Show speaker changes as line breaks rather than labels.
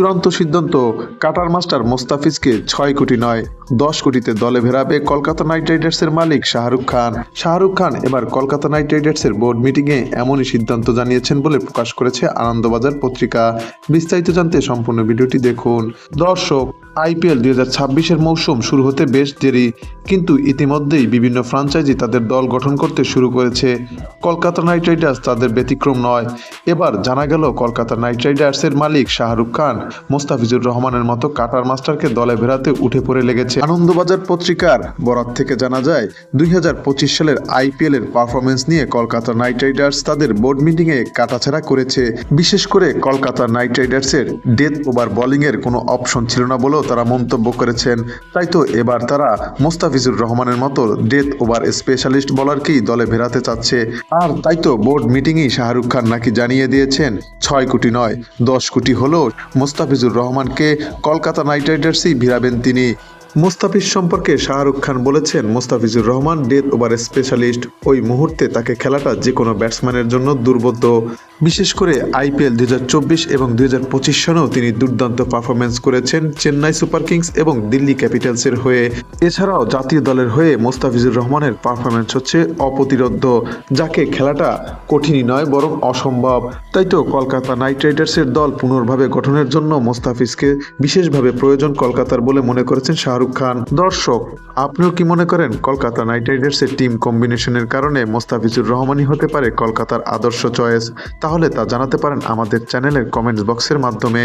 চূড়ান্ত সিদ্ধান্ত, cutter master মোস্তাফিজকে ছয় কোটি নয়, দশ কোটিতে দলে ভেরাবে কলকাতা নাইট রাইডার্সের মালিক শাহরুখ খান। শাহরুখ খান এবার কলকাতা নাইট রাইডার্সের বোর্ড মিটিংয়ে এমনই সিদ্ধান্ত জানিয়েছেন বলে প্রকাশ করেছে আনন্দবাজার পত্রিকা। বিস্তারিত জানতে সম্পূর্ণ ভিডিওটি দেখুন। দর্শক আইপিএল দুই হাজার ছাব্বিশের মৌসুম শুরু হতে বেশ দেরি, কিন্তু ইতিমধ্যেই বিভিন্ন ফ্রাঞ্চাইজি তাদের দল গঠন করতে শুরু করেছে। কলকাতা নাইট রাইডার্স তাদের ব্যতিক্রম নয়। এবার জানা গেল, কলকাতা নাইট রাইডার্সের মালিক শাহরুখ খান মোস্তাফিজুর রহমানের মতো কাটার মাস্টারকে দলে ভেড়াতে উঠে পড়ে লেগেছে। আনন্দবাজার পত্রিকার বরাত থেকে জানা যায়, দুই হাজার পঁচিশ সালের আইপিএল এর পারফরমেন্স নিয়ে কলকাতা নাইট রাইডার্স তাদের বোর্ড মিটিংয়ে কাটাছেড়া করেছে। বিশেষ করে কলকাতা নাইট রাইডার্সের ডেথ ওভার বোলিংয়ের কোনো অপশন ছিল না বলেও তারা মন্তব্য করেছেন। তাই তো এবার তারা মোস্তাফিজুর রহমানের মতো ডেথ ওভার স্পেশালিস্ট বলারকেই দলে ভেরাতে চাচ্ছে। আর তাই তো বোর্ড মিটিংয়েই শাহরুখ খান নাকি জানিয়ে দিয়েছেন, ছয় কোটি নয়, দশ কোটি হলো মোস্তাফিজুর রহমানকে কলকাতা নাইট রাইডার্সই ভিড়াবেন তিনি। মুস্তাফিজ সম্পর্কে শাহরুখ খান বলেছেন, Mustafizur Rahman death over specialist. ওই মুহূর্তে তাকে খেলাটা যে কোনো ব্যাটসম্যানের জন্য দুর্বোধ্য। বিশেষ করে আইপিএল দুই এবং দুই সনেও তিনি দুর্দান্ত পারফরমেন্স করেছেন চেন্নাই সুপার কিংস এবং দিল্লি ক্যাপিটালসের হয়ে। এছাড়াও জাতীয় দলের হয়ে মোস্তাফিজুর রহমানের পারফরমেন্স হচ্ছে অপ্রতিরোধ্য, যাকে খেলাটা কঠিনই নয়, বরং অসম্ভব। তাই তো কলকাতা নাইট রাইডার্সের দল পুনর্ভাবে গঠনের জন্য মোস্তাফিজকে বিশেষভাবে প্রয়োজন কলকাতার বলে মনে করেছেন শাহরুখ খান। দর্শক, আপনিও কি মনে করেন কলকাতা নাইট রাইডার্সের টিম কম্বিনেশনের কারণে মোস্তাফিজুর রহমানই হতে পারে কলকাতার আদর্শ চয়েস? তাহলে তা জানাতে পারেন আমাদের চ্যানেলের কমেন্টস বক্সের মাধ্যমে।